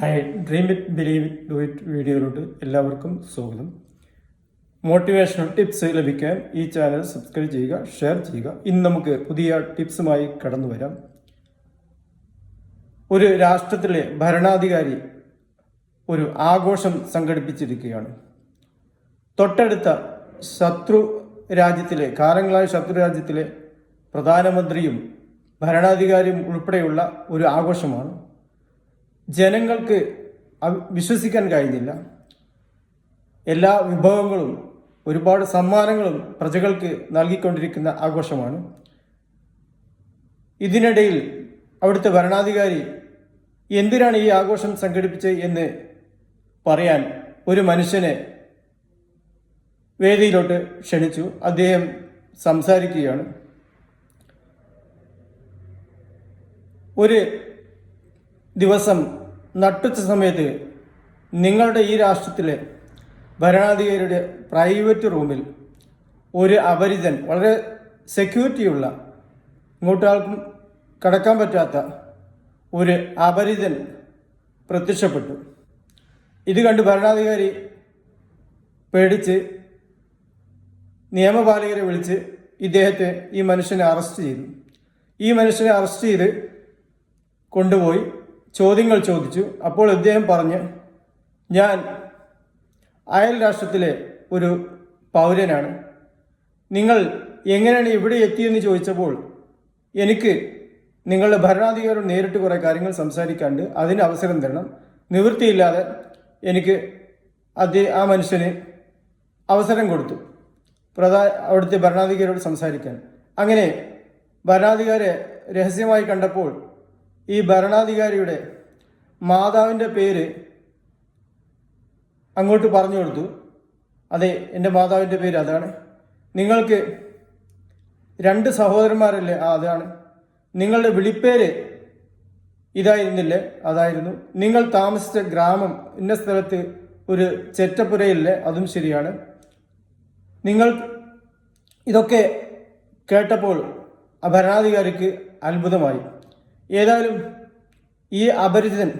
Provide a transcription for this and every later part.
Hi dream it believe it do it വീഡിയോയിലോട്ട് എല്ലാവർക്കും സ്വാഗതം. മോട്ടിവേഷണൽ ടിപ്സ് ലഭിക്കാൻ ഈ ചാനൽ സബ്സ്ക്രൈബ് ചെയ്യുക ഷെയർ ചെയ്യുക. ഇന്ന് നമുക്ക് പുതിയ ടിപ്സുമായി കടന്നു വരാം. ഒരു രാഷ്ട്രത്തിലെ ഭരണാധികാരി ഒരു ആഘോഷം സംഘടിപ്പിച്ചിരിക്കുകയാണ്. തൊട്ടടുത്ത ശത്രു രാജ്യത്തിലെ കാലങ്ങളായ ശത്രു രാജ്യത്തിലെ പ്രധാനമന്ത്രിയും ഭരണാധികാരിയും ഉൾപ്പെടെയുള്ള ഒരു ആഘോഷമാണ്. ജനങ്ങൾക്ക് വിശ്വസിക്കാൻ കഴിഞ്ഞില്ല. എല്ലാ വിഭവങ്ങളും ഒരുപാട് സമ്മാനങ്ങളും പ്രജകൾക്ക് നൽകിക്കൊണ്ടിരിക്കുന്ന ആഘോഷമാണ്. ഇതിനിടയിൽ അവിടുത്തെ ഭരണാധികാരി എന്തിനാണ് ഈ ആഘോഷം സംഘടിപ്പിച്ചത് എന്ന് പറയാൻ ഒരു മനുഷ്യനെ വേദിയിലോട്ട് ക്ഷണിച്ചു. അദ്ദേഹം സംസാരിക്കുകയാണ്. ഒരു ദിവസം നട്ടുച്ച സമയത്ത് നിങ്ങളുടെ ഈ രാഷ്ട്രത്തിലെ ഭരണാധികാരിയുടെ പ്രൈവറ്റ് റൂമിൽ ഒരു അപരിചൻ വളരെ സെക്യൂരിറ്റിയുള്ള ഇങ്ങോട്ടാൾക്കും കടക്കാൻ പറ്റാത്ത ഒരു അപരിചൻ പ്രത്യക്ഷപ്പെട്ടു. ഇത് കണ്ട് ഭരണാധികാരി പേടിച്ച് നിയമപാലകരെ വിളിച്ച് ഇദ്ദേഹത്തെ ഈ മനുഷ്യനെ അറസ്റ്റ് ചെയ്തു. ഈ മനുഷ്യനെ അറസ്റ്റ് ചെയ്ത് കൊണ്ടുപോയി. ചോദ്യങ്ങൾ ചോദിച്ചു. അപ്പോൾ അദ്ദേഹം പറഞ്ഞ് ഞാൻ അയൽ രാഷ്ട്രത്തിലെ ഒരു പൗരനാണ്. നിങ്ങൾ എങ്ങനെയാണ് ഇവിടെ എത്തിയെന്ന് ചോദിച്ചപ്പോൾ എനിക്ക് നിങ്ങളുടെ ഭരണാധികാരം നേരിട്ട് കുറേ കാര്യങ്ങൾ സംസാരിക്കാണ്ട് അതിന് അവസരം തരണം. നിവൃത്തിയില്ലാതെ എനിക്ക് അത് ആ മനുഷ്യന് അവസരം കൊടുത്തു. പ്രധാ അവിടുത്തെ ഭരണാധികാരിയോട് സംസാരിക്കാൻ. അങ്ങനെ ഭരണാധികാരെ രഹസ്യമായി കണ്ടപ്പോൾ ഈ ഭരണാധികാരിയുടെ മാതാവിന്റെ പേര് അങ്ങോട്ട് പറഞ്ഞു കൊടുത്തു. അതെ എന്റെ മാതാവിന്റെ പേര് അതാണ്. നിങ്ങൾക്ക് രണ്ട് സഹോദരന്മാരല്ലേ? ആ അതാണ്. നിങ്ങളുടെ വിളിപ്പേര് ഇതായിരുന്നില്ലേ അതായിരുന്നു. നിങ്ങൾ താമസിച്ച ഗ്രാമം ഇന്ന സ്ഥലത്ത് ഒരു ചെറ്റപ്പുരയില്ലേ? അതും ശരിയാണ്. നിങ്ങൾ ഇതൊക്കെ കേട്ടപ്പോൾ ആ ഭരണാധികാരിക്ക് അത്ഭുതമായി. ഏതായാലും ഈ അപരിചിതൻ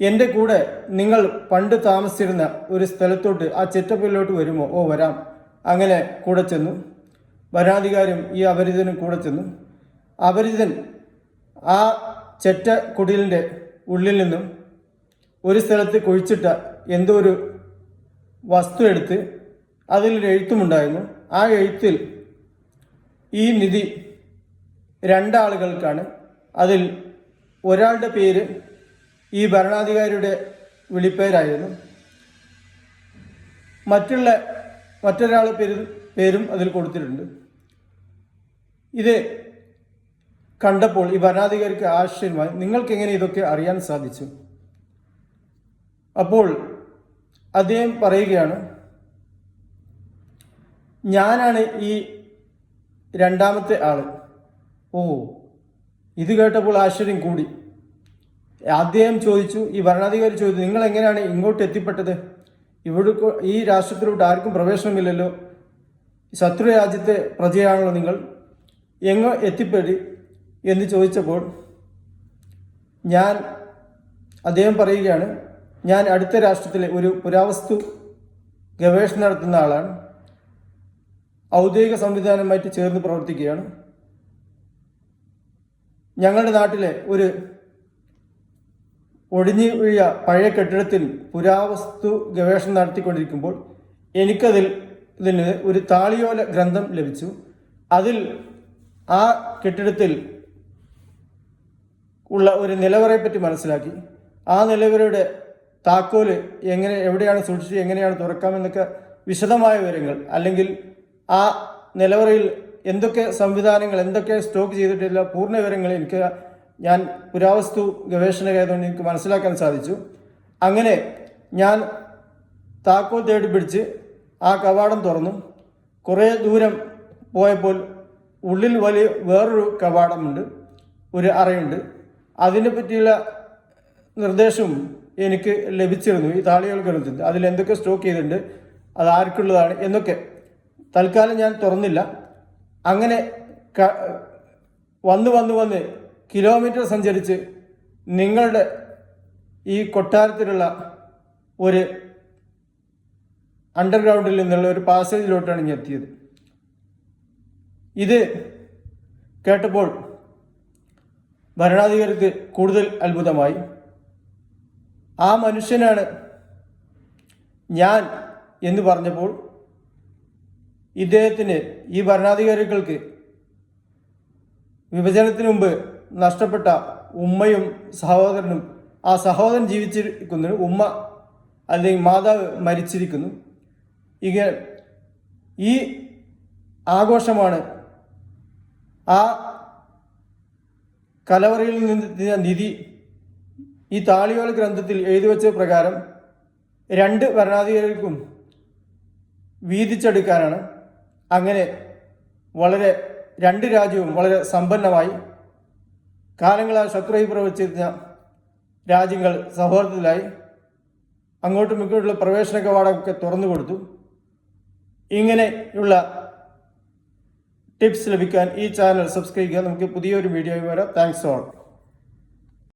എന്റെ കൂടെ നിങ്ങൾ പണ്ട് താമസിച്ചിരുന്ന ഒരു സ്ഥലത്തോട്ട് ആ ചെറ്റപ്പിലോട്ട് വരുമോ? ഓ വരാം. അങ്ങനെ കൂടെ ചെന്നു. ഭരണാധികാരിയും ഈ അപരിചിതനും കൂടെ ചെന്നു. അപരിചിതൻ ആ ചെറ്റ കുടിലിന്റെ ഉള്ളിൽ നിന്നും ഒരു സ്ഥലത്ത് കുഴിച്ചിട്ട എന്തോ ഒരു വസ്തു എടുത്ത് അതിലൊരു എഴുത്തുമുണ്ടായിരുന്നു. ആ എഴുത്തിൽ ഈ നിധി രണ്ടാളുകൾക്കാണ്. അതിൽ ഒരാളുടെ പേര് ഈ ഭരണാധികാരിയുടെ വിളിപ്പേരായിരുന്നു. മറ്റുള്ള മറ്റൊരാളുടെ പേര് പേരും അതിൽ കൊടുത്തിട്ടുണ്ട്. ഇത് കണ്ടപ്പോൾ ഈ ഭരണാധികാരിക്ക് ആശ്ചര്യമായി നിങ്ങൾക്ക് എങ്ങനെ ഇതൊക്കെ അറിയാൻ സാധിച്ചു? അപ്പോൾ അദ്ദേഹം പറയുകയാണ് ഞാനാണ് ഈ രണ്ടാമത്തെ ആൾ. ഓ ഇത് കേട്ടപ്പോൾ ആശ്ചര്യം കൂടി. അദ്ദേഹം ചോദിച്ചു ഈ ഭരണാധികാരി ചോദിച്ചു നിങ്ങൾ എങ്ങനെയാണ് ഇങ്ങോട്ട് എത്തിപ്പെട്ടത്? ഇവിടെ ഈ രാഷ്ട്രത്തിലോട്ട് ആർക്കും പ്രവേശനമില്ലല്ലോ. ശത്രു രാജ്യത്തെ പ്രജയാണല്ലോ നിങ്ങൾ. എങ്ങോ എത്തിപ്പെടി. എന്ന് ചോദിച്ചപ്പോൾ ഞാൻ അദ്ദേഹം പറയുകയാണ് ഞാൻ അടുത്ത രാഷ്ട്രത്തിലെ ഒരു പുരാവസ്തു ഗവേഷണം നടത്തുന്ന ആളാണ്. ഔദ്യോഗിക സംവിധാനമായിട്ട് ചേർന്ന് പ്രവർത്തിക്കുകയാണ്. ഞങ്ങളുടെ നാട്ടിലെ ഒരു ഒടിഞ്ഞു വീഴ പഴയ കെട്ടിടത്തിൽ പുരാവസ്തു ഗവേഷണം നടത്തിക്കൊണ്ടിരിക്കുമ്പോൾ എനിക്കതിൽ ഇതിന് ഒരു താളിയോല ഗ്രന്ഥം ലഭിച്ചു. അതിൽ ആ കെട്ടിടത്തിൽ ഉള്ള ഒരു നിലവറയെ പറ്റി മനസ്സിലാക്കി. ആ നിലവറയുടെ താക്കോൽ എങ്ങനെ എവിടെയാണ് സൂക്ഷിച്ച് എങ്ങനെയാണ് തുറക്കാമെന്നൊക്കെ വിശദമായ വിവരങ്ങൾ അല്ലെങ്കിൽ ആ നിലവറയിൽ എന്തൊക്കെ സംവിധാനങ്ങൾ എന്തൊക്കെ സ്റ്റോക്ക് ചെയ്തിട്ടില്ല പൂർണ വിവരങ്ങൾ എനിക്ക് ഞാൻ പുരാവസ്തു ഗവേഷകരായതുകൊണ്ട് എനിക്ക് മനസ്സിലാക്കാൻ സാധിച്ചു. അങ്ങനെ ഞാൻ താക്കോൽ തേടി പിടിച്ച് ആ കവാടം തുറന്നു. കുറേ ദൂരം പോയപ്പോൾ ഉള്ളിൽ വലിയ വേറൊരു കവാടമുണ്ട് ഒരു അറയുണ്ട്. അതിനെ പറ്റിയുള്ള നിർദ്ദേശവും എനിക്ക് ലഭിച്ചിരുന്നു ഈ താളികൾ ഗ്രന്ഥത്തിൽ അതിൽ എന്തൊക്കെ സ്റ്റോക്ക് ചെയ്തിട്ടുണ്ട് അത് ആർക്കുള്ളതാണ് എന്നൊക്കെ. തൽക്കാലം ഞാൻ തുറന്നില്ല. അങ്ങനെ വന്ന് വന്ന് വന്ന് കിലോമീറ്റർ സഞ്ചരിച്ച് നിങ്ങളുടെ ഈ കൊട്ടാരത്തിലുള്ള ഒരു അണ്ടർഗ്രൗണ്ടിൽ നിന്നുള്ള ഒരു പാസേജിലോട്ടാണ് ഞാൻ എത്തിയത്. ഇത് കേട്ടപ്പോൾ ഭരണാധികാരിക്ക് കൂടുതൽ അത്ഭുതമായി. ആ മനുഷ്യനാണ് ഞാൻ എന്ന് പറഞ്ഞപ്പോൾ ഇദ്ദേഹത്തിന് ഈ ഭരണാധികാരികൾക്ക് വിഭജനത്തിന് മുമ്പ് നഷ്ടപ്പെട്ട ഉമ്മയും സഹോദരനും ആ സഹോദരൻ ജീവിച്ചിരിക്കുന്നു ഉമ്മ അല്ലെങ്കിൽ മാതാവ് മരിച്ചിരിക്കുന്നു. ഇങ്ങനെ ഈ ആഘോഷമാണ് ആ കലവറയിൽ നിന്ന് നിധി ഈ താളിയോല ഗ്രന്ഥത്തിൽ എഴുതി വെച്ച പ്രകാരം രണ്ട് ഭരണാധികാരികൾക്കും വീതിച്ചെടുക്കാനാണ്. അങ്ങനെ വളരെ രണ്ട് രാജ്യവും വളരെ സമ്പന്നമായി കാലങ്ങളായി ശത്രുവായി പ്രവചിച്ചിരുന്ന രാജ്യങ്ങൾ സൗഹാർദ്ദത്തിലായി അങ്ങോട്ടും ഇങ്ങോട്ടുള്ള പ്രവേശന കവാടമൊക്കെ തുറന്നു കൊടുത്തു. ഇങ്ങനെയുള്ള ടിപ്സ് ലഭിക്കാൻ ഈ ചാനൽ സബ്സ്ക്രൈബ് ചെയ്യുക. നമുക്ക് പുതിയൊരു വീഡിയോ വരാം. Thanks all